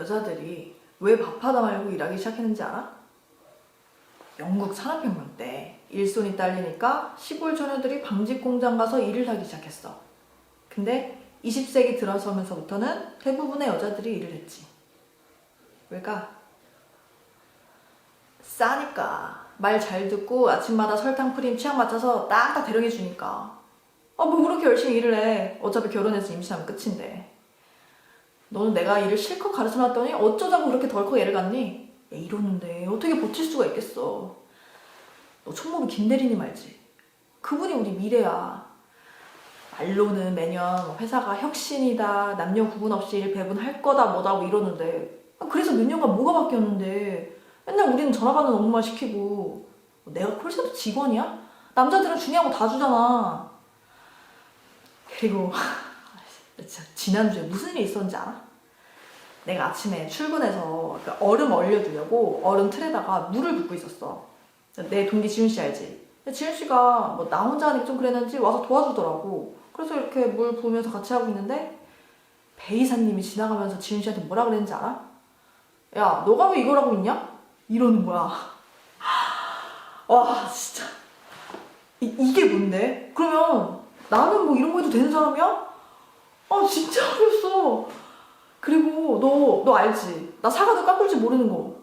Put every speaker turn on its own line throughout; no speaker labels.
여자들이 왜 밥하다 말고 일하기 시작했는지 알아? 영국 산업혁명 때 일손이 딸리니까 시골 처녀들이 방직 공장 가서 일을 하기 시작했어. 근데 20세기 들어서면서부터는 대부분의 여자들이 일을 했지. 왜까? 싸니까. 말 잘 듣고 아침마다 설탕 프림 취향 맞춰서 딱딱 대령해 주니까. 아, 뭐 그렇게 열심히 일을 해. 어차피 결혼해서 임신하면 끝인데. 너는 내가 일을 실컷 가르쳐 놨더니 어쩌자고 그렇게 덜컥 애를 갖니? 야, 이러는데 어떻게 버틸 수가 있겠어. 너 총무부 김대리님 알지? 그분이 우리 미래야. 말로는 매년 회사가 혁신이다, 남녀 구분 없이 일 배분할 거다, 뭐다고 이러는데. 아, 그래서 몇 년간 뭐가 바뀌었는데. 맨날 우리는 전화 받는 업무만 시키고. 내가 콜센터 직원이야? 남자들은 중요한 거 다 주잖아. 그리고 진짜 지난주에 무슨 일이 있었는지 알아? 내가 아침에 출근해서 그 얼음 얼려주려고 얼음 틀에다가 물을 붓고 있었어. 내 동기 지훈 씨 알지? 지훈 씨가 뭐 나 혼자 하니까 좀 그랬는지 와서 도와주더라고. 그래서 이렇게 물 부으면서 같이 하고 있는데 배이사님이 지나가면서 지훈 씨한테 뭐라 그랬는지 알아? 야, 너가 왜 이걸 하고 있냐? 이러는 거야. 와, 진짜. 이, 이게 뭔데? 그러면 나는 뭐 이런 거 해도 되는 사람이야? 아 진짜 어렸어. 너 너 알지? 나 사과도 깎을 줄 모르는 거.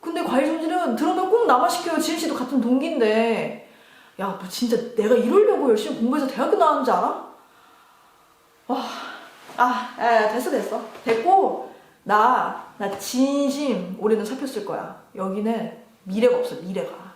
근데 과일 손질은 들어오면 꼭 나만 시켜요. 지은 씨도 같은 동기인데. 야, 너 진짜 내가 이러려고 열심히 공부해서 대학교 나왔는지 알아? 와, 아, 야, 야, 됐어, 됐어. 됐고, 나, 나 진심 올해는 잡혔을 거야. 여기는 미래가 없어, 미래가.